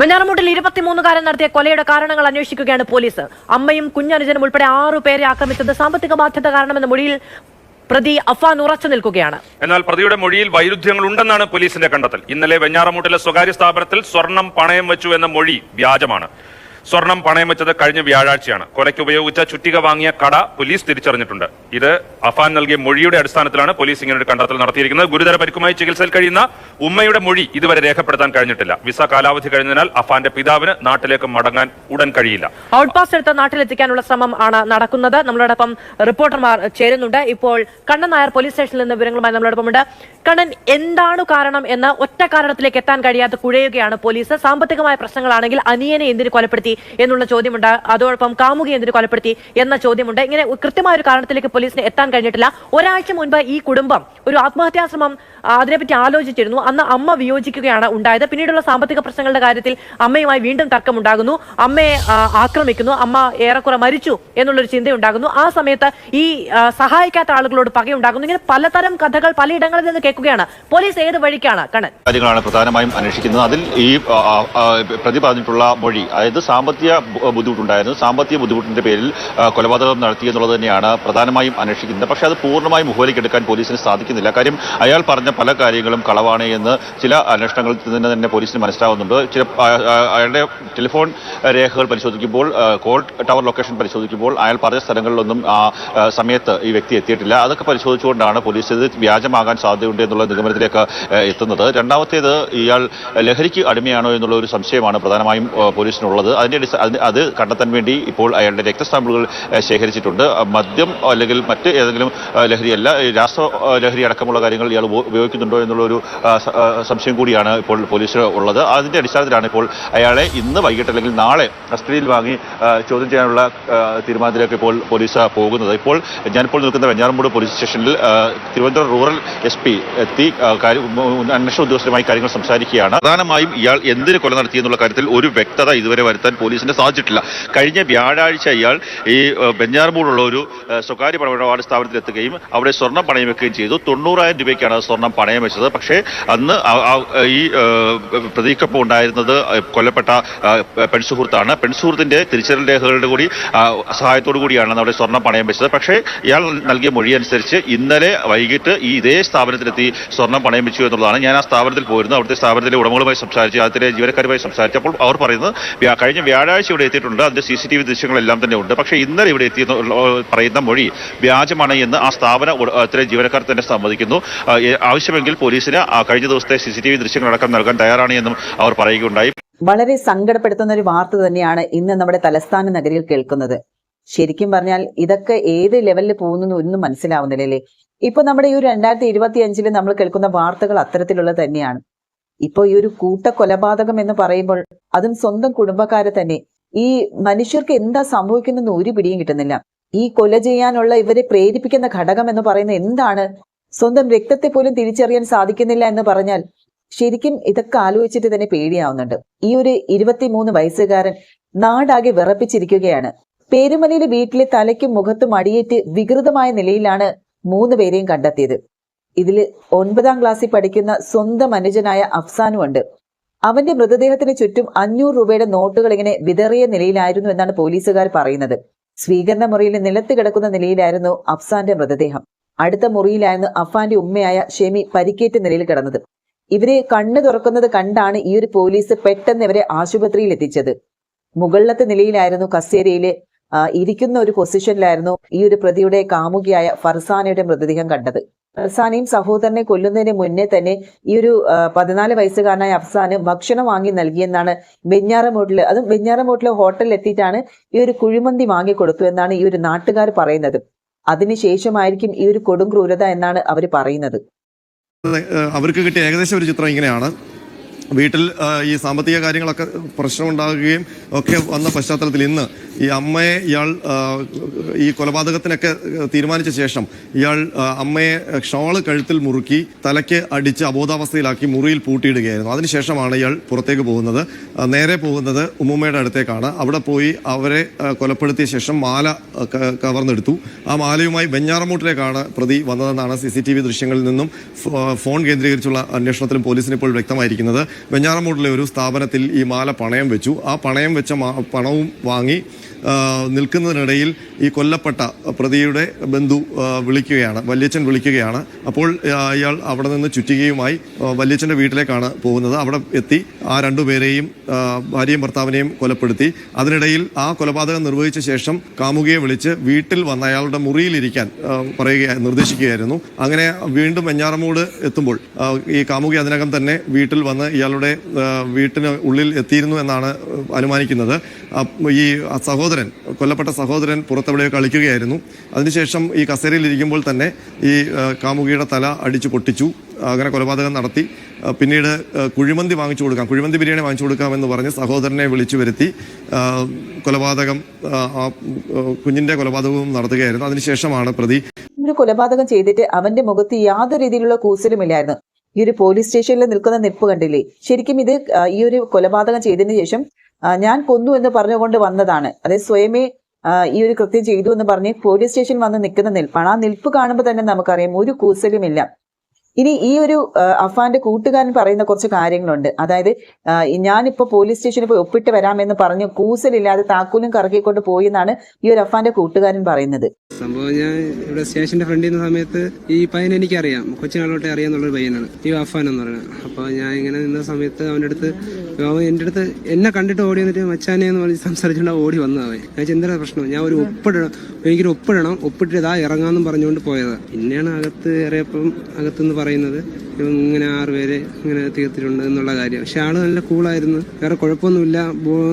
വെഞ്ഞാറമൂട്ടിൽ ഇരുപത്തിമൂന്നുകാരൻ നടത്തിയ കൊലയുടെ കാരണങ്ങൾ അന്വേഷിക്കുകയാണ് പോലീസ്. അമ്മയും കുഞ്ഞനുജനും ഉൾപ്പെടെ ആറു പേരെ ആക്രമിച്ചത് സാമ്പത്തിക ബാധ്യത കാരണമെന്ന മൊഴിയിൽ പ്രതി അഫാൻ ഉറച്ചു നിൽക്കുകയാണ്. എന്നാൽ പ്രതിയുടെ മൊഴിയിൽ വൈരുദ്ധ്യങ്ങൾ ഉണ്ടെന്നാണ് പോലീസിന്റെ കണ്ടെത്തൽ. ഇന്നലെ വെഞ്ഞാറമൂട്ടിലെ സ്വകാര്യ സ്ഥാപനത്തിൽ സ്വർണം പണയം വെച്ചു എന്ന മൊഴി വ്യാജമാണ്. സ്വർണം പണയം വെച്ചത് കഴിഞ്ഞ വ്യാഴാഴ്ചയാണ്. കൊലയ്ക്ക് ഉപയോഗിച്ച ചുറ്റിക വാങ്ങിയ കട പോലീസ് തിരിച്ചറിഞ്ഞിട്ടുണ്ട്. ഇത് അഫാൻ നൽകിയ മൊഴിയുടെ അടിസ്ഥാനത്തിലാണ് പോലീസ് ഇങ്ങനെ ഒരു കണ്ടെത്തൽ നടത്തിയിരിക്കുന്നത്. ഗുരുതര പരിക്കുമായി ചികിത്സയിൽ കഴിയുന്ന ഉമ്മയുടെ മൊഴി ഇതുവരെ രേഖപ്പെടുത്താൻ കഴിഞ്ഞിട്ടില്ല. വിസ കാലാവധി കഴിഞ്ഞതിനാൽ അഫാന്റെ പിതാവിന് നാട്ടിലേക്ക് മടങ്ങാൻ ഉടൻ കഴിയില്ല. ഔട്ട് പാസ് എടുത്ത് നാട്ടിലെത്തിക്കാനുള്ള ശ്രമം ആണ് നടക്കുന്നത്. നമ്മളോടൊപ്പം റിപ്പോർട്ടർമാർ ചേരുന്നുണ്ട്. ഇപ്പോൾ കണ്ണൻ നായർ പോലീസ് സ്റ്റേഷനിൽ നിന്ന് വിവരങ്ങളുമായി നമ്മളോടൊപ്പം ഉണ്ട് കണ്ണൻ എന്താണ് കാരണം എന്ന് ഒറ്റ കാരണത്തിലേക്ക് എത്താൻ കഴിയാതെ കുഴയുകയാണ് പോലീസ്. സാമ്പത്തികമായ പ്രശ്നങ്ങളാണെങ്കിൽ അനിയനെ എന്തിന് കൊലപ്പെടുത്തി എന്നുള്ള ചോദ്യമുണ്ട്. അതോടൊപ്പം കാമുകി എന്തിനു കൊലപ്പെടുത്തി എന്ന ചോദ്യമുണ്ട്. ഇങ്ങനെ കൃത്യമായ ഒരു കാരണത്തിലേക്ക് പോലീസിന് എത്താൻ കഴിഞ്ഞിട്ടില്ല. ഒരാഴ്ച മുൻപ് ഈ കുടുംബം ഒരു ആത്മഹത്യാശ്രമം ശ്രമം അതിനെപ്പറ്റി ആലോചിച്ചിരുന്നു. അന്ന് അമ്മ വിയോജിക്കുകയാണ് ഉണ്ടായത്. പിന്നീടുള്ള സാമ്പത്തിക പ്രശ്നങ്ങളുടെ കാര്യത്തിൽ അമ്മയുമായി വീണ്ടും തർക്കമുണ്ടാകുന്നു. അമ്മയെ ആക്രമിക്കുന്നു. അമ്മ ഏറെക്കുറെ മരിച്ചു എന്നുള്ളൊരു ചിന്തയുണ്ടാകുന്നു. ആ സമയത്ത് ഈ സഹായിക്കാത്ത ആളുകളോട് പകയുണ്ടാകുന്നു. ഇങ്ങനെ പലതരം കഥകൾ പലയിടങ്ങളിൽ നിന്ന് കേൾക്കുകയാണ്. പോലീസ് ഏത് വഴിക്കാണ്? കണ്ണൻ. കാര്യങ്ങളാണ് പ്രധാനമായും അന്വേഷിക്കുന്നത്. അതിൽ ഈ ആ, ആ, പ്രതി പറഞ്ഞിട്ടുള്ള മൊഴി അതായത് സാമ്പത്തിക ബുദ്ധിമുട്ടുണ്ടായിരുന്നു. സാമ്പത്തിക ബുദ്ധിമുട്ടിന്റെ പേരിൽ കൊലപാതകം നടത്തി എന്നുള്ളത് തന്നെയാണ് പ്രധാനമായും അന്വേഷിക്കുന്നത്. പക്ഷേ അത് പൂർണമായും മുഖവിലേക്കെടുക്കാൻ പോലീസിന് സാധിക്കുന്നില്ല. കാര്യം അയാൾ പറഞ്ഞ പല കാര്യങ്ങളും കളവാണ് എന്ന് ചില അന്വേഷണങ്ങളിൽ നിന്ന് തന്നെ പോലീസിന് മനസ്സിലാവുന്നുണ്ട്. ചില അയാളുടെ ടെലിഫോൺ രേഖകൾ പരിശോധിക്കുമ്പോൾ കോൾ ടവർ ലൊക്കേഷൻ പരിശോധിക്കുമ്പോൾ അയാൾ പറഞ്ഞ സ്ഥലങ്ങളിലൊന്നും ആ സമയത്ത് ഈ വ്യക്തി എത്തിയിട്ടില്ല. അതൊക്കെ പരിശോധിച്ചുകൊണ്ടാണ് പോലീസ് ഇത് വ്യാജമാകാൻ സാധ്യതയുണ്ട് എന്നുള്ള നിഗമനത്തിലേക്ക് എത്തുന്നത്. രണ്ടാമത്തേത് ഇയാൾ ലഹരിക്ക് അടിമയാണോ എന്നുള്ള ഒരു സംശയമാണ് പ്രധാനമായും പോലീസിനുള്ളത്. അതിന്റെ അടിസ്ഥാന അത് കണ്ടെത്താൻ വേണ്ടി ഇപ്പോൾ അയാളുടെ രക്തസാമ്പിളുകൾ സാമ്പിളുകൾ ശേഖരിച്ചിട്ടുണ്ട്. മദ്യം അല്ലെങ്കിൽ മറ്റ് ഏതെങ്കിലും ലഹരിയല്ല രാസ ലഹരി അടക്കമുള്ള കാര്യങ്ങൾ ഇയാൾ ഉപയോഗിക്കുന്നുണ്ടോ എന്നുള്ള ഒരു സംശയം കൂടിയാണ് ഇപ്പോൾ പോലീസിന് ഉള്ളത്. അതിന്റെ അടിസ്ഥാനത്തിലാണ് ഇപ്പോൾ അയാളെ ഇന്ന് വൈകിട്ട് അല്ലെങ്കിൽ നാളെ കസ്റ്റഡിയിൽ വാങ്ങി ചോദ്യം ചെയ്യാനുള്ള തീരുമാനത്തിലേക്ക് ഇപ്പോൾ പോലീസ് പോകുന്നത്. ഇപ്പോൾ ഞാനിപ്പോൾ നിൽക്കുന്ന വെഞ്ഞാറമ്പൂട് പോലീസ് സ്റ്റേഷനിൽ തിരുവനന്തപുരം റൂറൽ എസ് പി എത്തി അന്വേഷണ ഉദ്യോഗസ്ഥരുമായി കാര്യങ്ങൾ സംസാരിക്കുകയാണ്. പ്രധാനമായും ഇയാൾ എന്തിന് കൊല നടത്തിയെന്നുള്ള കാര്യത്തിൽ ഒരു വ്യക്തത ഇതുവരെ വരുത്താൻ പോലീസിന് സാധിച്ചിട്ടില്ല. കഴിഞ്ഞ വ്യാഴാഴ്ച ഇയാൾ ഈ ബെഞ്ഞാർമൂടുള്ള ഒരു സ്വകാര്യ പണമിടപാട് സ്ഥാപനത്തിൽ എത്തുകയും അവിടെ സ്വർണം പണയം വെക്കുകയും ചെയ്തു. തൊണ്ണൂറായിരം രൂപയ്ക്കാണ് സ്വർണം പണയം വെച്ചത്. പക്ഷേ അന്ന് ഈ പ്രതീക്ഷപ്പ് ഉണ്ടായിരുന്നത് കൊല്ലപ്പെട്ട പെൺസുഹൃത്താണ്. പെൺസുഹൃത്തിന്റെ തിരിച്ചറിയൽ രേഖകളുടെ കൂടി സഹായത്തോടു കൂടിയാണ് അവിടെ സ്വർണം പണയം വെച്ചത്. പക്ഷേ ഇയാൾ നൽകിയ മൊഴി അനുസരിച്ച് ഇന്നലെ വൈകിട്ട് ഈ ഇതേ സ്ഥാപനത്തിലെത്തി സ്വർണം പണയം വെച്ചു എന്നുള്ളതാണ്. ഞാൻ ആ സ്ഥാപനത്തിൽ പോയിരുന്നു. അവിടുത്തെ സ്ഥാപനത്തിലെ ഉടമകളുമായി സംസാരിച്ചു അതിലെ ജീവനക്കാരുമായി സംസാരിച്ചപ്പോൾ അവർ പറയുന്നത് കഴിഞ്ഞ വ്യാഴാഴ്ച ഇവിടെ എത്തിയിട്ടുണ്ട്. അതിന്റെ സി സി ടി വി ദൃശ്യങ്ങളെല്ലാം തന്നെ ഉണ്ട്. പക്ഷേ ഇന്നലെ ഇവിടെ എത്തി എന്നുള്ള പറയുന്ന മൊഴി വ്യാജമാണ് എന്ന് ആ സ്ഥാപന ത്തിലെ ജീവനക്കാർ തന്നെ സമ്മതിക്കുന്നു. ആവശ്യമെങ്കിൽ പോലീസിന് കഴിഞ്ഞ ദിവസത്തെ സി സി ടി വി ദൃശ്യങ്ങളടക്കം നൽകാൻ തയ്യാറാണ് എന്നും അവർ പറയുകയുണ്ടായി. വളരെ സങ്കടപ്പെടുത്തുന്ന ഒരു വാർത്ത തന്നെയാണ് ഇന്ന് നമ്മുടെ തലസ്ഥാന നഗരിയിൽ കേൾക്കുന്നത്. ശരിക്കും പറഞ്ഞാൽ ഇതൊക്കെ ഏത് ലെവലിൽ പോകുന്നു ഒന്നും മനസ്സിലാവുന്നില്ലല്ലേ? ഇപ്പൊ നമ്മുടെ ഈ ഒരു രണ്ടായിരത്തി ഇരുപത്തി അഞ്ചിൽ നമ്മൾ കേൾക്കുന്ന വാർത്തകൾ അത്തരത്തിലുള്ള തന്നെയാണ്. ഇപ്പൊ ഈ ഒരു കൂട്ട കൊലപാതകം എന്ന് പറയുമ്പോൾ അതും സ്വന്തം കുടുംബക്കാരെ തന്നെ. ഈ മനുഷ്യർക്ക് എന്താ സംഭവിക്കുന്നതെന്ന് ഒരു പിടിയും കിട്ടുന്നില്ല. ഈ കൊല ചെയ്യാനുള്ള ഇവരെ പ്രേരിപ്പിക്കുന്ന ഘടകം എന്ന് പറയുന്നത് എന്താണ്? സ്വന്തം രക്തത്തെ പോലും തിരിച്ചറിയാൻ സാധിക്കുന്നില്ല എന്ന് പറഞ്ഞാൽ ശരിക്കും ഇതൊക്കെ ആലോചിച്ചിട്ട് തന്നെ പേടിയാവുന്നുണ്ട്. ഈ ഒരു ഇരുപത്തിമൂന്ന് വയസ്സുകാരൻ നാടാകെ വിറപ്പിച്ചിരിക്കുകയാണ്. പേരുമലയിലെ വീട്ടിലെ തലയ്ക്കും മുഖത്തും അടിയേറ്റ് വികൃതമായ നിലയിലാണ് മൂന്ന് പേരെയും കണ്ടെത്തിയത്. ഇതിൽ ഒൻപതാം ക്ലാസ്സിൽ പഠിക്കുന്ന സ്വന്തം അനുജനായ അഫ്സാനുമുണ്ട് അവന്റെ മൃതദേഹത്തിന് ചുറ്റും അഞ്ഞൂറ് രൂപയുടെ നോട്ടുകൾ ഇങ്ങനെ വിതറിയ നിലയിലായിരുന്നു എന്നാണ് പോലീസുകാർ പറയുന്നത്. സ്വീകരണ മുറിയിൽ നിലത്ത് കിടക്കുന്ന നിലയിലായിരുന്നു അഫ്സാന്റെ മൃതദേഹം. അടുത്ത മുറിയിലായിരുന്നു അഫാന്റെ ഉമ്മയായ ഷെമി പരിക്കേറ്റ നിലയിൽ കിടന്നത്. ഇവരെ കണ്ണു തുറക്കുന്നത് കണ്ടാണ് ഈ ഒരു പോലീസ് പെട്ടെന്ന് ഇവരെ ആശുപത്രിയിൽ എത്തിച്ചത്. മുകളിലത്തെ നിലയിലായിരുന്നു കസേരയിലെ ഇരിക്കുന്ന ഒരു പൊസിഷനിലായിരുന്നു ഈ ഒരു പ്രതിയുടെ കാമുകിയായ ഫർസാനയുടെ മൃതദേഹം കണ്ടത്. ഫർസാനയും സഹോദരനെ കൊല്ലുന്നതിന് മുന്നേ തന്നെ ഈ ഒരു പതിനാല് വയസ്സുകാരനായ അഫ്സാന് ഭക്ഷണം വാങ്ങി നൽകിയെന്നാണ് വെഞ്ഞാറമൂട്ടിൽ അതും വെഞ്ഞാറമൂട്ടിലെ ഹോട്ടലിൽ എത്തിയിട്ടാണ് ഈ ഒരു കുഴിമന്തി വാങ്ങിക്കൊടുത്തു എന്നാണ് ഈ ഒരു നാട്ടുകാർ പറയുന്നത്. അതിനുശേഷമായിരിക്കും ഈ ഒരു കൊടും ക്രൂരത എന്നാണ് അവർ പറയുന്നത്. അവർക്ക് കിട്ടിയ ഏകദേശം ഒരു ചിത്രം ഇങ്ങനെയാണ്. വീട്ടിൽ ഈ സാമ്പത്തിക കാര്യങ്ങളൊക്കെ പ്രശ്നമുണ്ടാകുകയും ഒക്കെ വന്ന പശ്ചാത്തലത്തിൽ ഇന്ന് ഈ അമ്മയെ ഇയാൾ ഈ കൊലപാതകത്തിനൊക്കെ തീരുമാനിച്ച ശേഷം ഇയാൾ അമ്മയെ ഷോൾ കഴുത്തിൽ മുറുക്കി തലയ്ക്ക് അടിച്ച് അബോധാവസ്ഥയിലാക്കി മുറിയിൽ പൂട്ടിയിടുകയായിരുന്നു. അതിനുശേഷമാണ് ഇയാൾ പുറത്തേക്ക് പോകുന്നത്. നേരെ പോകുന്നത് ഉമ്മുമ്മയുടെ അടുത്തേക്കാണ്. അവിടെ പോയി അവരെ കൊലപ്പെടുത്തിയ ശേഷം മാല കവർന്നെടുത്തു. ആ മാലയുമായി വെഞ്ഞാറമൂട്ടിലേക്കാണ് പ്രതി വന്നതെന്നാണ് സി ദൃശ്യങ്ങളിൽ നിന്നും ഫോൺ കേന്ദ്രീകരിച്ചുള്ള അന്വേഷണത്തിലും പോലീസിന് ഇപ്പോൾ വ്യക്തമായിരിക്കുന്നത്. വെഞ്ഞാറമൂട്ടിലെ ഒരു സ്ഥാപനത്തിൽ ഈ മാല പണയം വെച്ചു. ആ പണയം വെച്ച പണവും വാങ്ങി നിൽക്കുന്നതിനിടയിൽ ഈ കൊല്ലപ്പെട്ട പ്രതിയുടെ ബന്ധു വിളിക്കുകയാണ് വല്യച്ഛൻ വിളിക്കുകയാണ്. അപ്പോൾ അയാൾ അവിടെ നിന്ന് ചുറ്റുകയുമായി വല്യച്ഛന്റെ വീട്ടിലേക്കാണ് പോകുന്നത്. അവിടെ എത്തി ആ രണ്ടുപേരെയും ഭാര്യയും ഭർത്താവിനെയും കൊലപ്പെടുത്തി. അതിനിടയിൽ ആ കൊലപാതകം നിർവഹിച്ച ശേഷം കാമുകിയെ വിളിച്ച് വീട്ടിൽ വന്ന അയാളുടെ മുറിയിലിരിക്കാൻ പറയുക നിർദ്ദേശിക്കുകയായിരുന്നു. അങ്ങനെ വീണ്ടും വെഞ്ഞാറമൂട് എത്തുമ്പോൾ ഈ കാമുകി അതിനകം തന്നെ വീട്ടിൽ വന്ന് ഇയാളുടെ വീട്ടിന് ഉള്ളിൽ എത്തിയിരുന്നു എന്നാണ് അനുമാനിക്കുന്നത്. ഈ സഹോദരൻ കൊല്ലപ്പെട്ട സഹോദരൻ പുറത്തെവിടെയോ കളിക്കുകയായിരുന്നു. അതിനുശേഷം ഈ കസേരയിൽ ഇരിക്കുമ്പോൾ തന്നെ ഈ കാമുകിയുടെ തല അടിച്ചു പൊട്ടിച്ചു. അങ്ങനെ കൊലപാതകം നടത്തി. പിന്നീട് കുഴിമന്തി വാങ്ങിച്ചു കൊടുക്കാം. കുഴിമന്തി ബിരിയാണി വാങ്ങിച്ചു കൊടുക്കാമെന്ന് പറഞ്ഞ് സഹോദരനെ വിളിച്ചു വരുത്തി. കൊലപാതകം കുഞ്ഞിന്റെ കൊലപാതകവും നടത്തുകയായിരുന്നു. അതിനുശേഷമാണ് പ്രതി ഒരു കൊലപാതകം ചെയ്തിട്ട് അവന്റെ മുഖത്ത് യാതൊരു രീതിയിലുള്ള കൂസലുമില്ലായിരുന്നു ഈ ഒരു പോലീസ് സ്റ്റേഷനിൽ നിൽക്കുന്ന നിൽപ്പ് കണ്ടില്ലേ? ശരിക്കും ഇത് ഈ ഒരു കൊലപാതകം ചെയ്തതിന് ശേഷം ഞാൻ കൊന്നു എന്ന് പറഞ്ഞുകൊണ്ട് വന്നതാണ്. അതായത് സ്വയമേ ഈ ഒരു കൃത്യം ചെയ്തു എന്ന് പറഞ്ഞ് പോലീസ് സ്റ്റേഷൻ വന്ന് നിൽക്കുന്ന നിൽപ്പാണ് ആ നിൽപ്പ് കാണുമ്പോൾ തന്നെ നമുക്കറിയാം ഒരു കൂസലുമില്ല. ഇനി ഈ ഒരു അഫാന്റെ കൂട്ടുകാരൻ പറയുന്ന കുറച്ച് കാര്യങ്ങളുണ്ട്. അതായത് ഞാനിപ്പോൾ ഞാനിപ്പോ പോലീസ് സ്റ്റേഷനിൽ പോയി ഒപ്പിട്ട് വരാമെന്ന് പറഞ്ഞു കൂസലില്ലാതെ താക്കൂലും കറക്കിക്കൊണ്ട് പോയി എന്നാണ് ഈ ഒരു അഫാന്റെ കൂട്ടുകാരൻ പറയുന്നത്. സംഭവം ഞാൻ ഇവിടെ സ്റ്റേഷന്റെ ഫ്രണ്ടിൽ നിന്ന സമയത്ത് ഈ പയ്യൻ എനിക്കറിയാം. കൊച്ചിനാളോട്ടെ അറിയാന്നുള്ളൊരു പയ്യനാണ്. ഈ അഫാൻ എന്ന് പറയുന്നത് അപ്പോൾ ഞാൻ ഇങ്ങനെ നിന്ന സമയത്ത് അവന്റെ അടുത്ത് എന്റെ അടുത്ത് എന്നെ കണ്ടിട്ട് ഓടി വന്നിട്ട് മച്ചാനെ എന്ന് പറഞ്ഞ് സംസാരിച്ചുകൊണ്ട് ഓടി വന്നതാവേ ഞാൻ എന്താ പ്രശ്നം? ഞാൻ ഒരു ഒപ്പിടണം. എനിക്കൊരു ഒപ്പിടണം. ഒപ്പിട്ട് ഇതാ ഇറങ്ങാന്നും പറഞ്ഞുകൊണ്ട് പോയതാണ് പിന്നെയാണ് അകത്ത് കയറിയപ്പം അകത്തുനിന്ന് പറയുന്നത്. ഇങ്ങനെ ഇങ്ങനെ ആറുപേരെ ഇങ്ങനെ തീർത്തിട്ടുണ്ട് എന്നുള്ള കാര്യം. പക്ഷെ ആൾ നല്ല കൂളായിരുന്നു. വേറെ കുഴപ്പമൊന്നുമില്ല.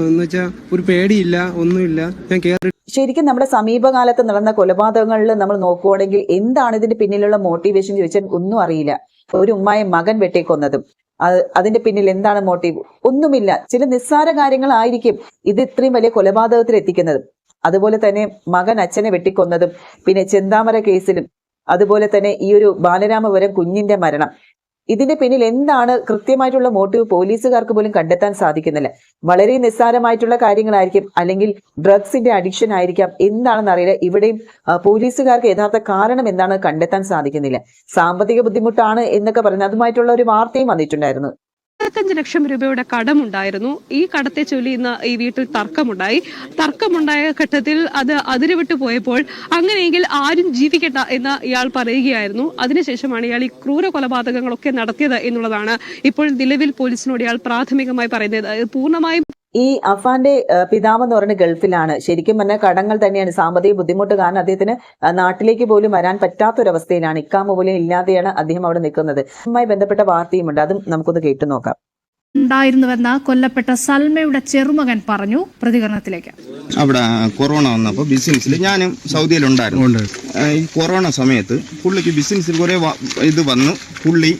എന്ന് വെച്ചാൽ ഒരു പേടിയില്ല ഒന്നുമില്ല. ഞാൻ കേറി ശരിക്കും നമ്മുടെ സമീപകാലത്ത് നടന്ന കൊലപാതകങ്ങളിൽ നമ്മൾ നോക്കുവാണെങ്കിൽ എന്താണ് ഇതിന്റെ പിന്നിലുള്ള മോട്ടിവേഷൻ ചോദിച്ചാൽ ഒന്നും അറിയില്ല. ഒരു ഉമ്മായെ മകൻ വെട്ടിക്കൊന്നതും. അത് അതിന്റെ പിന്നിൽ എന്താണ് മോട്ടീവ് ഒന്നുമില്ല. ചില നിസ്സാര കാര്യങ്ങളായിരിക്കും ഇത് ഇത്രയും വലിയ കൊലപാതകത്തിൽ എത്തിക്കുന്നത്. അതുപോലെ തന്നെ മകൻ അച്ഛനെ വെട്ടിക്കൊന്നതും പിന്നെ ചെന്താമര കേസിലും അതുപോലെ തന്നെ ഈ ഒരു ബാലരാമപുരം കുഞ്ഞിന്റെ മരണം. ഇതിന്റെ പിന്നിൽ എന്താണ് കൃത്യമായിട്ടുള്ള മോട്ടീവ് പോലീസുകാർക്ക് പോലും കണ്ടെത്താൻ സാധിക്കുന്നില്ല. വളരെ നിസ്സാരമായിട്ടുള്ള കാര്യങ്ങളായിരിക്കും അല്ലെങ്കിൽ ഡ്രഗ്സിന്റെ അഡിക്ഷൻ ആയിരിക്കാം എന്താണെന്ന് അറിയില്ല. ഇവിടെയും പോലീസുകാർക്ക് യഥാർത്ഥ കാരണം എന്താണ് കണ്ടെത്താൻ സാധിക്കുന്നില്ല. സാമ്പത്തിക ബുദ്ധിമുട്ടാണ് എന്നൊക്കെ പറഞ്ഞ് അതുമായിട്ടുള്ള ഒരു വാർത്തയും വന്നിട്ടുണ്ടായിരുന്നു. ഇരുപത്തഞ്ച് ലക്ഷം രൂപയുടെ കടമുണ്ടായിരുന്നു. ഈ കടത്തെ ചൊല്ലി ഇന്ന് ഈ വീട്ടിൽ തർക്കമുണ്ടായി. തർക്കമുണ്ടായ ഘട്ടത്തിൽ അത് അതിരുവിട്ട് പോയപ്പോൾ അങ്ങനെയെങ്കിൽ ആരും ജീവിക്കട്ട എന്ന് ഇയാൾ പറയുകയായിരുന്നു. അതിനുശേഷമാണ് ഇയാൾ ഈ ക്രൂര കൊലപാതകങ്ങളൊക്കെ നടത്തിയത് എന്നുള്ളതാണ് ഇപ്പോൾ നിലവിൽ പോലീസിനോട് ഇയാൾ പ്രാഥമികമായി പറയുന്നത്. പൂർണമായും ഈ അഫാന്റെ പിതാവ് എന്ന് പറയുന്നത് ഗൾഫിലാണ്. ശരിക്കും പറഞ്ഞാൽ കടങ്ങൾ തന്നെയാണ്. സാമ്പത്തിക ബുദ്ധിമുട്ട് കാരണം അദ്ദേഹത്തിന് നാട്ടിലേക്ക് പോലും വരാൻ പറ്റാത്തൊരവസ്ഥയിലാണ്. ഇക്കാമ പോലും ഇല്ലാതെയാണ് അദ്ദേഹം അവിടെ നിൽക്കുന്നത്. അതുമായി ബന്ധപ്പെട്ട വാർത്തയുമുണ്ട്. അതും നമുക്കൊന്ന് കേട്ടു നോക്കാം. ഉണ്ടായിരുന്നുവെന്ന് കൊല്ലപ്പെട്ട സൽമയുടെ ചെറുമകൻ പറഞ്ഞു പ്രതികരണത്തിലേക്ക്. അവിടെ കൊറോണ വന്നപ്പോൾ ബിസിനസ്സിൽ ഞാനും സൗദിയിൽ ഉണ്ടായിരുന്നു. ഈ കൊറോണ സമയത്ത് പുള്ളിക്ക് ബിസിനസ്സിൽ കുറെ ഇത് വന്നു. പുള്ളി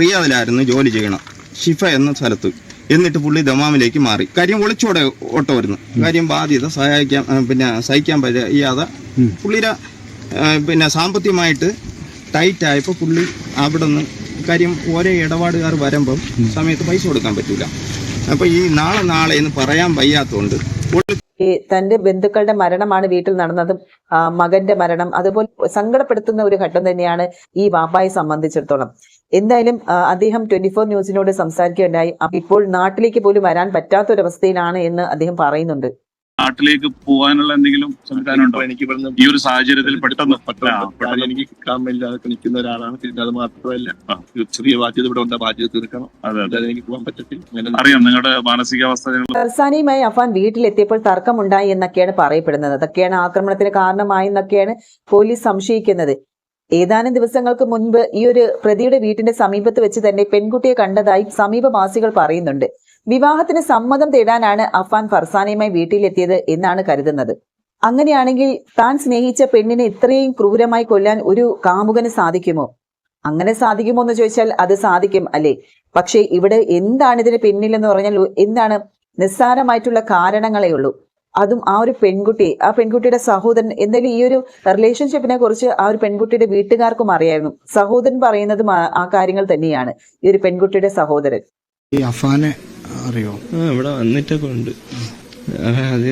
റിയാദിലായിരുന്നു ജോലി ചെയ്യണം. ഷിഫ എന്ന സ്ഥലത്ത്. എന്നിട്ട് പുള്ളി ദമാമിലേക്ക് മാറി. കാര്യം ഒളിച്ചോടെ ഓട്ടമായിരുന്നു കാര്യം ബാധ്യത സഹായിക്കാൻ പിന്നെ സഹിക്കാൻ പറ്റാതെ പുള്ളിയുടെ പിന്നെ സാമ്പത്തികമായിട്ട് ടൈറ്റ് ആയപ്പോൾ പുള്ളി അവിടെ നിന്ന് കാര്യം ഓരോ ഇടപാടുകാർ വരുമ്പം സമയത്ത് പൈസ കൊടുക്കാൻ പറ്റൂല. അപ്പൊ ഈ നാളെ നാളെ എന്ന് പറയാൻ വയ്യാത്തതുകൊണ്ട് ഈ തന്റെ ബന്ധുക്കളുടെ മരണമാണ് വീട്ടിൽ നടന്നത് മകന്റെ മരണം അതുപോലെ സങ്കടപ്പെടുത്തുന്ന ഒരു ഘട്ടം തന്നെയാണ് ഈ വാപ്പായെ സംബന്ധിച്ചിടത്തോളം. എന്തായാലും അദ്ദേഹം ട്വന്റി ഫോർ ന്യൂസിനോട് സംസാരിക്കുകയുണ്ടായി. അപ്പൊ ഇപ്പോൾ നാട്ടിലേക്ക് പോലും വരാൻ പറ്റാത്തൊരവസ്ഥയിലാണ് എന്ന് അദ്ദേഹം പറയുന്നുണ്ട്. നാട്ടിലേക്ക് പോകാനുള്ള എന്തെങ്കിലും സംവിധാനമുണ്ടോ എനിക്ക് പറഞ്ഞു ഈ ഒരു സാഹചര്യത്തിൽ പെട്ടെന്ന് പെട്ടെന്ന് എനിക്ക് കാമില്ലാതെ നിൽക്കുന്ന ഒരാളാണ്. പിന്നെ അത് മാത്രമല്ല ചെറിയ ബാധ്യത ഇവിടെ ഉണ്ട് ബാധ്യത തീർക്കണം. അതെ അതെ. എനിക്ക് പോകാൻ പറ്റത്തില്ല. അറിയാം നിങ്ങളുടെ മാനസികാവസ്ഥ തർസാനിയുമായി അഫാൻ വീട്ടിലെത്തിയപ്പോൾ തർക്കമുണ്ടായി എന്നൊക്കെയാണ് പറയപ്പെടുന്നത്. അതൊക്കെയാണ് ആക്രമണത്തിന് കാരണമായി എന്നൊക്കെയാണ് പോലീസ് സംശയിക്കുന്നത്. ഏതാനും ദിവസങ്ങൾക്ക് മുൻപ് ഈ ഒരു പ്രതിയുടെ വീട്ടിന്റെ സമീപത്ത് വെച്ച് തന്നെ പെൺകുട്ടിയെ കണ്ടതായി സമീപവാസികൾ പറയുന്നുണ്ട്. വിവാഹത്തിന് സമ്മതം തേടാനാണ് അഫാൻ ഫർസാനയുമായി വീട്ടിലെത്തിയത് എന്നാണ് കരുതുന്നത്. അങ്ങനെയാണെങ്കിൽ താൻ സ്നേഹിച്ച പെണ്ണിനെ ഇത്രയും ക്രൂരമായി കൊല്ലാൻ ഒരു കാമുകന് സാധിക്കുമോ? അങ്ങനെ സാധിക്കുമോ എന്ന് ചോദിച്ചാൽ അത് സാധിക്കും അല്ലേ? പക്ഷേ ഇവിടെ എന്താണ് ഇതിന് പിന്നിലെന്ന് പറഞ്ഞാൽ എന്താണ് നിസ്സാരമായിട്ടുള്ള കാരണങ്ങളേ ഉള്ളൂ. അതും ആ ഒരു പെൺകുട്ടി ആ പെൺകുട്ടിയുടെ സഹോദരൻ എന്തായാലും ഈ ഒരു റിലേഷൻഷിപ്പിനെ കുറിച്ച് ആ ഒരു പെൺകുട്ടിയുടെ വീട്ടുകാർക്കും അറിയായിരുന്നു. സഹോദരൻ പറയുന്നതും ആ- കാര്യങ്ങൾ തന്നെയാണ്. ഈ ഒരു പെൺകുട്ടിയുടെ സഹോദരൻ. ഈ അഫാനെ അറിയോ? ഇവിടെ വന്നിട്ടൊക്കെ ഉണ്ട്.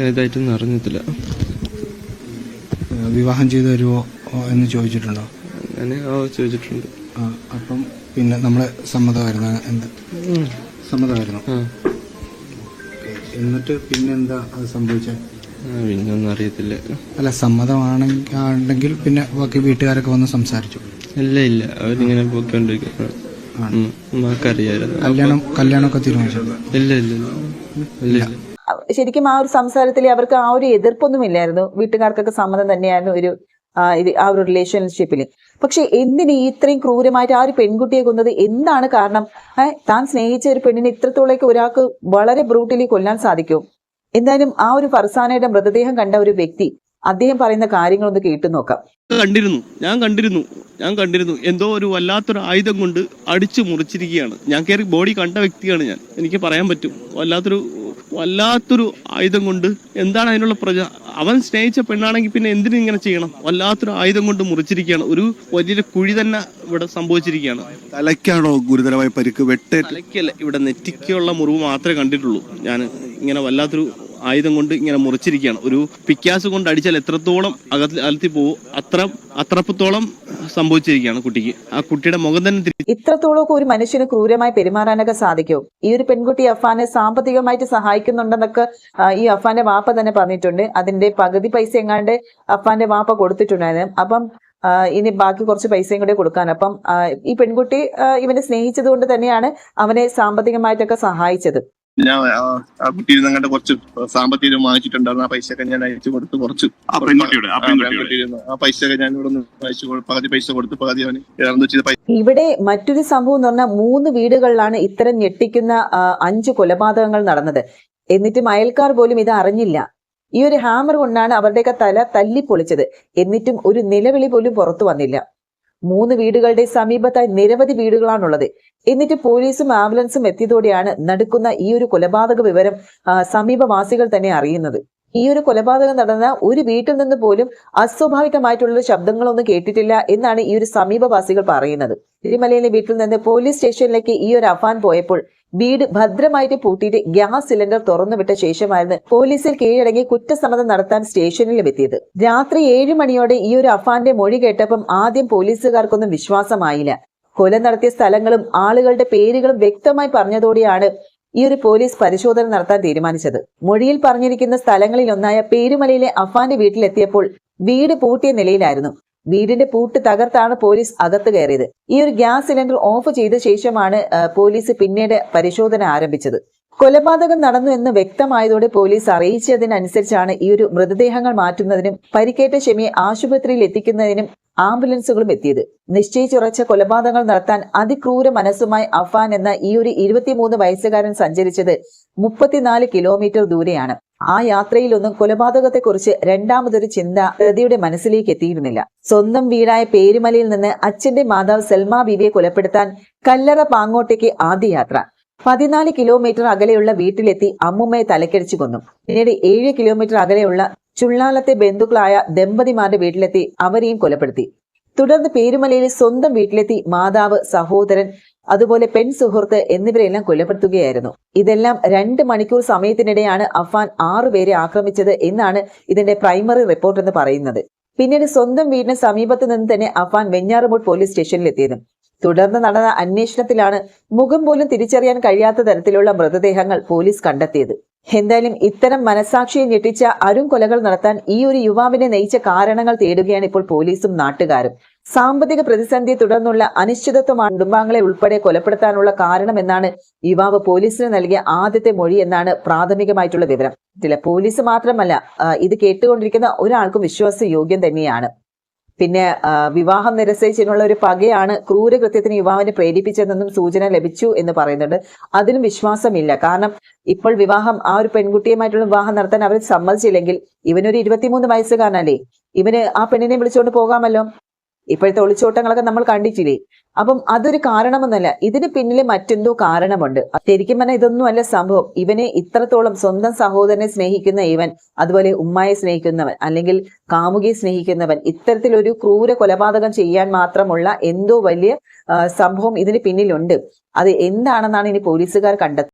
ഇതായിട്ടൊന്നും അറിഞ്ഞിട്ടില്ല. വിവാഹം ചെയ്തു തരുമോ എന്ന് ചോദിച്ചിട്ടുണ്ടോ? അങ്ങനെ ചോദിച്ചിട്ടുണ്ട്. ആ, അപ്പം പിന്നെ നമ്മളെ സമ്മതമായിരുന്നു. എന്ത്? സമ്മതമായിരുന്നു. എന്നിട്ട് പിന്നെന്താ അത് സംഭവിച്ചത് പിന്നൊന്നും അറിയത്തില്ല. അല്ല സമ്മതമാണെങ്കിൽ ആണെങ്കിൽ പിന്നെ ബാക്കി വീട്ടുകാരൊക്കെ വന്ന് സംസാരിച്ചു. ഇല്ല ഇല്ല. അവരിങ്ങനെ കല്യാണം കല്യാണമൊക്കെ തീരുമാനിച്ചില്ല ഇല്ല ഇല്ല ശരിക്കും ആ ഒരു സംസാരത്തിൽ അവർക്ക് ആ ഒരു എതിർപ്പൊന്നും ഇല്ലായിരുന്നു. വീട്ടുകാർക്കൊക്കെ സമ്മതം തന്നെയായിരുന്നു ഒരു ആ ഒരു റിലേഷൻഷിപ്പിൽ പക്ഷെ എന്തിന് ഇത്രയും ക്രൂരമായിട്ട് ആ ഒരു പെൺകുട്ടിയെ കൊന്നത്? എന്താണ് കാരണം? താൻ സ്നേഹിച്ച ഒരു പെണ്ണിനെ ഇത്രത്തോളേക്ക് ഒരാൾക്ക് വളരെ ബ്രൂട്ടിലി കൊല്ലാൻ സാധിക്കും? എന്തായാലും ആ ഒരു ഫർസാനയുടെ മൃതദേഹം കണ്ട ഒരു വ്യക്തി അദ്ദേഹം പറയുന്ന കാര്യങ്ങളൊന്ന് കേട്ടു നോക്കാം. കണ്ടിരുന്നു. ഞാൻ കണ്ടിരുന്നു. ഞാൻ കണ്ടിരുന്നു. എന്തോ ഒരു വല്ലാത്തൊരു ആയുധം കൊണ്ട് അടിച്ചു മുറിച്ചിരിക്കുകയാണ്. ഞാൻ കയറി ബോഡി കണ്ട വ്യക്തിയാണ് ഞാൻ. എനിക്ക് പറയാൻ പറ്റും. വല്ലാത്തൊരു വല്ലാത്തൊരു ആയുധം കൊണ്ട് എന്താണ് അതിനുള്ള പ്രജ അവൻ സ്നേഹിച്ച പെണ്ണാണെങ്കിൽ പിന്നെ എന്തിനു ഇങ്ങനെ ചെയ്യണം? വല്ലാത്തൊരു ആയുധം കൊണ്ട് മുറിച്ചിരിക്കുകയാണ്. ഒരു വലിയൊരു കുഴി തന്നെ ഇവിടെ സംഭവിച്ചിരിക്കുകയാണ്. തലയ്ക്കാണോ ഗുരുതരമായ പരിക്ക്? വെട്ടേ തലയ്ക്കല്ല ഇവിടെ നെറ്റിക്കുള്ള മുറിവ് മാത്രമേ കണ്ടിട്ടുള്ളൂ. ഞാൻ ഇങ്ങനെ വല്ലാത്തൊരു ആയുധം കൊണ്ട് ഇങ്ങനെ മുറിച്ചിരിക്കുകയാണ്. ഒരു പിക്യാസ് കൊണ്ട് അടിച്ചാൽ എത്രത്തോളം അകത്തിൽ അകത്തി പോകും അത്ര അത്രപ്പത്തോളം സംഭവിച്ചിരിക്കുകയാണ് കുട്ടിക്ക്. ആ കുട്ടിയുടെ മുഖം തന്നെ ഇത്രത്തോളം ഒരു മനുഷ്യന് ക്രൂരമായി പെരുമാറാനൊക്കെ സാധിക്കും? ഈ ഒരു പെൺകുട്ടി അഫാനെ സാമ്പത്തികമായിട്ട് സഹായിക്കുന്നുണ്ടെന്നൊക്കെ ഈ അഫാന്റെ വാപ്പ തന്നെ പറഞ്ഞിട്ടുണ്ട്. അതിന്റെ പകുതി പൈസ എങ്ങാണ്ട് അഫാന്റെ വാപ്പ കൊടുത്തിട്ടുണ്ടായിരുന്നു. അപ്പം ഇനി ബാക്കി കുറച്ച് പൈസയും കൂടെ കൊടുക്കാൻ അപ്പം ഈ പെൺകുട്ടി ഇവനെ സ്നേഹിച്ചത് കൊണ്ട് തന്നെയാണ് അവനെ സാമ്പത്തികമായിട്ടൊക്കെ സഹായിച്ചത്. ഞാൻ ആ കുട്ടിയിൽ നിങ്ങളുടെ കുറച്ച് സാമ്പത്തികം വാങ്ങിച്ചിട്ടുണ്ടായിരുന്നു. ആ പൈസ ഒക്കെ ഞാൻ അയച്ചു കൊടുത്ത് കുറച്ച് ആ പൈസ ഒക്കെ ഞാൻ ഇവിടെ നിന്ന് അയച്ചു പകുതി പൈസ കൊടുത്ത് പകുതി അവന് ഇറന്നു ചെയ്ത പൈസ ഇവിടെ മറ്റൊരു സംഭവം എന്ന് പറഞ്ഞാൽ മൂന്ന് വീടുകളിലാണ് ഇത്തരം ഞെട്ടിക്കുന്ന അഞ്ച് കൊലപാതകങ്ങൾ നടന്നത്. എന്നിട്ടും അയൽക്കാർ പോലും ഇത് അറിഞ്ഞില്ല. ഈ ഒരു ഹാമർ കൊണ്ടാണ് അവരുടെയൊക്കെ തല തല്ലിപ്പൊളിച്ചത്. എന്നിട്ടും ഒരു നിലവിളി പോലും പുറത്തു വന്നില്ല. മൂന്ന് വീടുകളുടെ സമീപത്തായി നിരവധി വീടുകളാണുള്ളത്. എന്നിട്ട് പോലീസും ആംബുലൻസും എത്തിയതോടെയാണ് നടക്കുന്ന ഈ ഒരു കൊലപാതക വിവരം സമീപവാസികൾ തന്നെ അറിയുന്നത്. ഈ ഒരു കൊലപാതകം നടന്ന ഒരു വീട്ടിൽ നിന്ന് പോലും അസ്വാഭാവികമായിട്ടുള്ള ശബ്ദങ്ങളൊന്നും കേട്ടിട്ടില്ല എന്നാണ് ഈ ഒരു സമീപവാസികൾ പറയുന്നത്. തിരുമലയിലെ വീട്ടിൽ നിന്ന് പോലീസ് സ്റ്റേഷനിലേക്ക് ഈ ഒരു അഫാൻ പോയപ്പോൾ വീട് ഭദ്രമായിട്ട് പൂട്ടിയിട്ട് ഗ്യാസ് സിലിണ്ടർ തുറന്നുവിട്ട ശേഷമായിരുന്നു പോലീസിൽ കീഴടങ്ങി കുറ്റസമ്മതം നടത്താൻ സ്റ്റേഷനിലും എത്തിയത്. രാത്രി ഏഴു മണിയോടെ ഈ ഒരു അഫാന്റെ മൊഴി കേട്ടപ്പം ആദ്യം പോലീസുകാർക്കൊന്നും വിശ്വാസമായില്ല. കൊല നടത്തിയ സ്ഥലങ്ങളും ആളുകളുടെ പേരുകളും വ്യക്തമായി പറഞ്ഞതോടെയാണ് ഈ ഒരു പോലീസ് പരിശോധന നടത്താൻ തീരുമാനിച്ചത്. മൊഴിയിൽ പറഞ്ഞിരിക്കുന്ന സ്ഥലങ്ങളിൽ ഒന്നായ പേരുമലയിലെ അഫാന്റെ വീട്ടിലെത്തിയപ്പോൾ വീട് പൂട്ടിയ നിലയിലായിരുന്നു. വീടിന്റെ പൂട്ട് തകർത്താണ് പോലീസ് അകത്ത് കയറിയത്. ഈ ഒരു ഗ്യാസ് സിലിണ്ടർ ഓഫ് ചെയ്ത ശേഷമാണ് പോലീസ് പിന്നീട് പരിശോധന ആരംഭിച്ചത്. കൊലപാതകം നടന്നു എന്ന് വ്യക്തമായതോടെ പോലീസ് അറിയിച്ചതിനനുസരിച്ചാണ് ഈ ഒരു മൃതദേഹങ്ങൾ മാറ്റുന്നതിനും പരിക്കേറ്റ ഷെമിയെ ആശുപത്രിയിൽ എത്തിക്കുന്നതിനും ആംബുലൻസുകളും എത്തിയത്. നിശ്ചയിച്ചുറച്ച കൊലപാതകങ്ങൾ നടത്താൻ അതിക്രൂര മനസ്സുമായി അഫാൻ എന്ന ഈ ഒരു ഇരുപത്തിമൂന്ന് വയസ്സുകാരൻ സഞ്ചരിച്ചത് മുപ്പത്തിനാല് കിലോമീറ്റർ ദൂരെയാണ്. ആ യാത്രയിലൊന്നും കൊലപാതകത്തെക്കുറിച്ച് രണ്ടാമതൊരു ചിന്ത പ്രതിയുടെ മനസ്സിലേക്ക് എത്തിയിരുന്നില്ല. സ്വന്തം വീടായ പേരുമലയിൽ നിന്ന് അച്ഛന്റെ മാതാവ് സൽമാ ബീവിയെ കൊലപ്പെടുത്താൻ കല്ലറ പാങ്ങോട്ടേക്ക് ആദ്യ യാത്ര. പതിനാല് കിലോമീറ്റർ അകലെയുള്ള വീട്ടിലെത്തി അമ്മുമ്മയെ തലക്കടിച്ചു കൊന്നു. പിന്നീട് ഏഴ് കിലോമീറ്റർ അകലെയുള്ള ചുള്ളാലത്തെ ബന്ധുക്കളായ ദമ്പതിമാരുടെ വീട്ടിലെത്തി അവരെയും കൊലപ്പെടുത്തി. തുടർന്ന് പേരുമലയിലെ സ്വന്തം വീട്ടിലെത്തി മാതാവ് സഹോദരൻ അതുപോലെ പെൺ സുഹൃത്ത് എന്നിവരെല്ലാം കൊലപ്പെടുത്തുകയായിരുന്നു. ഇതെല്ലാം രണ്ട് മണിക്കൂർ സമയത്തിനിടെയാണ് അഫാൻ ആറുപേരെ ആക്രമിച്ചത് എന്നാണ് ഇതിന്റെ പ്രൈമറി റിപ്പോർട്ട് എന്ന് പറയുന്നത്. പിന്നീട് സ്വന്തം വീടിന് സമീപത്ത് നിന്ന് തന്നെ അഫാൻ വെഞ്ഞാറുമൂട് പോലീസ് സ്റ്റേഷനിലെത്തിയത് തുടർന്ന് നടന്ന അന്വേഷണത്തിലാണ് മുഖം പോലും തിരിച്ചറിയാൻ കഴിയാത്ത തരത്തിലുള്ള മൃതദേഹങ്ങൾ പോലീസ് കണ്ടെത്തിയത്. എന്തായാലും ഇത്തരം മനസാക്ഷിയെ ഞെട്ടിച്ച അരും കൊലകൾ നടത്താൻ ഈ ഒരു യുവാവിനെ നയിച്ച കാരണങ്ങൾ തേടുകയാണ് ഇപ്പോൾ പോലീസും നാട്ടുകാരും. സാമ്പത്തിക പ്രതിസന്ധിയെ തുടർന്നുള്ള അനിശ്ചിതത്വമാണ് കുടുംബാംഗങ്ങളെ ഉൾപ്പെടെ കൊലപ്പെടുത്താനുള്ള കാരണം എന്നാണ് യുവാവ് പോലീസിന് നൽകിയ ആദ്യത്തെ മൊഴി എന്നാണ് പ്രാഥമികമായിട്ടുള്ള വിവരം. ഇതിലെ പോലീസ് മാത്രമല്ല ഇത് കേട്ടുകൊണ്ടിരിക്കുന്ന ഒരാൾക്കും വിശ്വാസ യോഗ്യം തന്നെയാണ്. പിന്നെ വിവാഹം നിരസിച്ചതിനുള്ള ഒരു പകയാണ് ക്രൂരകൃത്യത്തിന് യുവാവിനെ പ്രേരിപ്പിച്ചതെന്നും സൂചന ലഭിച്ചു എന്ന് പറയുന്നുണ്ട്. അതിനും വിശ്വാസമില്ല. കാരണം ഇപ്പോൾ വിവാഹം ആ ഒരു പെൺകുട്ടിയുമായിട്ടുള്ള വിവാഹം നടത്താൻ അവർ സമ്മതിച്ചില്ലെങ്കിൽ ഇവനൊരു ഇരുപത്തിമൂന്ന് വയസ്സുകാരനല്ലേ? ഇവന് ആ പെണ്ണിനെ വിളിച്ചുകൊണ്ട് പോകാമല്ലോ? ഇപ്പോഴത്തെ ഒളിച്ചോട്ടങ്ങളൊക്കെ നമ്മൾ കണ്ടിട്ടില്ലേ? അപ്പം അതൊരു കാരണമെന്നല്ല ഇതിന് പിന്നിൽ മറ്റെന്തോ കാരണമുണ്ട്. ശരിക്കും പറഞ്ഞാൽ ഇതൊന്നും അല്ല സംഭവം. ഇവനെ ഇത്രത്തോളം സ്വന്തം സഹോദരനെ സ്നേഹിക്കുന്ന ഇവൻ അതുപോലെ ഉമ്മായെ സ്നേഹിക്കുന്നവൻ അല്ലെങ്കിൽ കാമുകിയെ സ്നേഹിക്കുന്നവൻ ഇത്തരത്തിലൊരു ക്രൂര കൊലപാതകം ചെയ്യാൻ മാത്രമുള്ള എന്തോ വലിയ സംഭവം ഇതിന് പിന്നിലുണ്ട്. അത് എന്താണെന്നാണ് ഇനി പോലീസുകാർ കണ്ടെത്തുന്നത്?